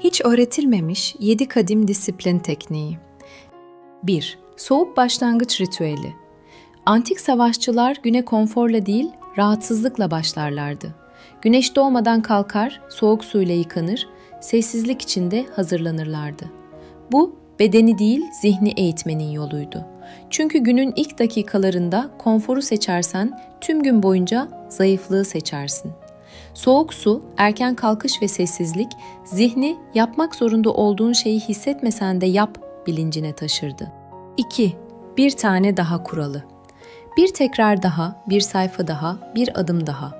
Hiç öğretilmemiş 7 kadim disiplin tekniği. 1. Soğuk başlangıç ritüeli. Antik savaşçılar güne konforla değil, rahatsızlıkla başlarlardı. Güneş doğmadan kalkar, soğuk suyla yıkanır, sessizlik içinde hazırlanırlardı. Bu bedeni değil, zihni eğitmenin yoluydu. Çünkü günün ilk dakikalarında konforu seçersen tüm gün boyunca zayıflığı seçersin. Soğuk su, erken kalkış ve sessizlik zihni yapmak zorunda olduğun şeyi hissetmesen de yap bilincine taşırdı. 2. Bir tane daha kuralı. Bir tekrar daha, bir sayfa daha, bir adım daha.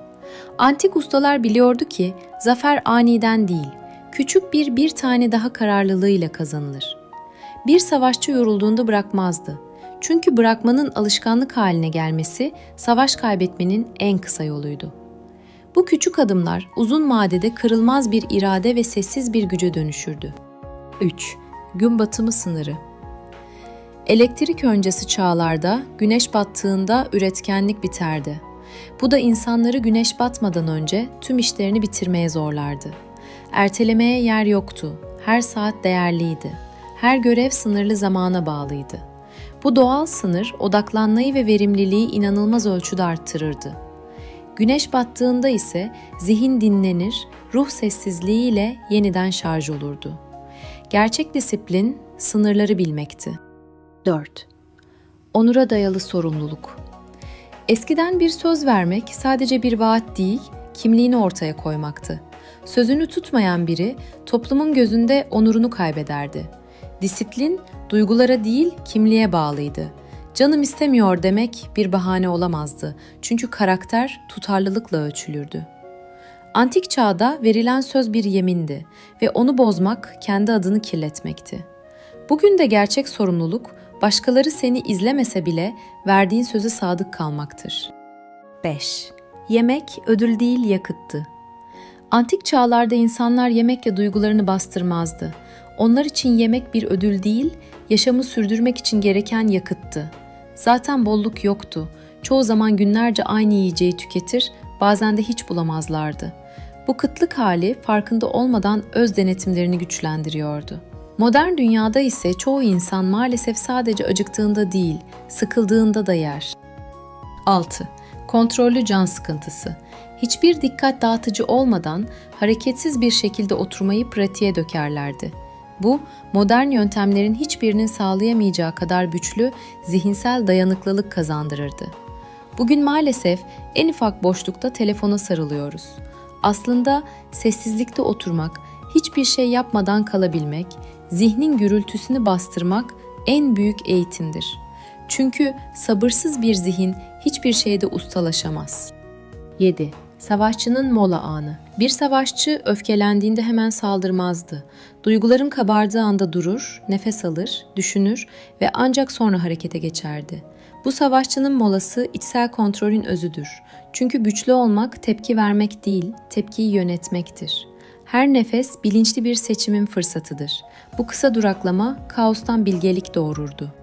Antik ustalar biliyordu ki zafer aniden değil, küçük bir bir tane daha kararlılığıyla kazanılır. Bir savaşçı yorulduğunda bırakmazdı. Çünkü bırakmanın alışkanlık haline gelmesi savaş kaybetmenin en kısa yoluydu. Bu küçük adımlar uzun vadede kırılmaz bir irade ve sessiz bir güce dönüşürdü. 3. Gün batımı sınırı Elektrik öncesi çağlarda güneş battığında üretkenlik biterdi. Bu da insanları güneş batmadan önce tüm işlerini bitirmeye zorlardı. Ertelemeye yer yoktu. Her saat değerliydi. Her görev sınırlı zamana bağlıydı. Bu doğal sınır odaklanmayı ve verimliliği inanılmaz ölçüde arttırırdı. Güneş battığında ise zihin dinlenir, ruh sessizliğiyle yeniden şarj olurdu. Gerçek disiplin sınırları bilmekti. 4. Onura dayalı sorumluluk. Eskiden bir söz vermek sadece bir vaat değil, kimliğini ortaya koymaktı. Sözünü tutmayan biri toplumun gözünde onurunu kaybederdi. Disiplin duygulara değil, kimliğe bağlıydı. Canım istemiyor demek bir bahane olamazdı. Çünkü karakter tutarlılıkla ölçülürdü. Antik çağda verilen söz bir yemindi ve onu bozmak kendi adını kirletmekti. Bugün de gerçek sorumluluk başkaları seni izlemese bile verdiğin sözü sadık kalmaktır. 5. Yemek ödül değil yakıttı. Antik çağlarda insanlar yemekle duygularını bastırmazdı. Onlar için yemek bir ödül değil, yaşamı sürdürmek için gereken yakıttı. Zaten bolluk yoktu. Çoğu zaman günlerce aynı yiyeceği tüketir, bazen de hiç bulamazlardı. Bu kıtlık hali farkında olmadan öz denetimlerini güçlendiriyordu. Modern dünyada ise çoğu insan maalesef sadece acıktığında değil, sıkıldığında da yer. 6. Kontrollü can sıkıntısı. Hiçbir dikkat dağıtıcı olmadan hareketsiz bir şekilde oturmayı pratiğe dökerlerdi. Bu, modern yöntemlerin hiçbirinin sağlayamayacağı kadar güçlü zihinsel dayanıklılık kazandırırdı. Bugün maalesef en ufak boşlukta telefona sarılıyoruz. Aslında sessizlikte oturmak, hiçbir şey yapmadan kalabilmek, zihnin gürültüsünü bastırmak en büyük eğitimdir. Çünkü sabırsız bir zihin hiçbir şeyde ustalaşamaz. 7. Savaşçının mola anı. Bir savaşçı öfkelendiğinde hemen saldırmazdı. Duyguların kabardığı anda durur, nefes alır, düşünür ve ancak sonra harekete geçerdi. Bu savaşçının molası içsel kontrolün özüdür. Çünkü güçlü olmak tepki vermek değil, tepkiyi yönetmektir. Her nefes bilinçli bir seçimin fırsatıdır. Bu kısa duraklama kaostan bilgelik doğururdu.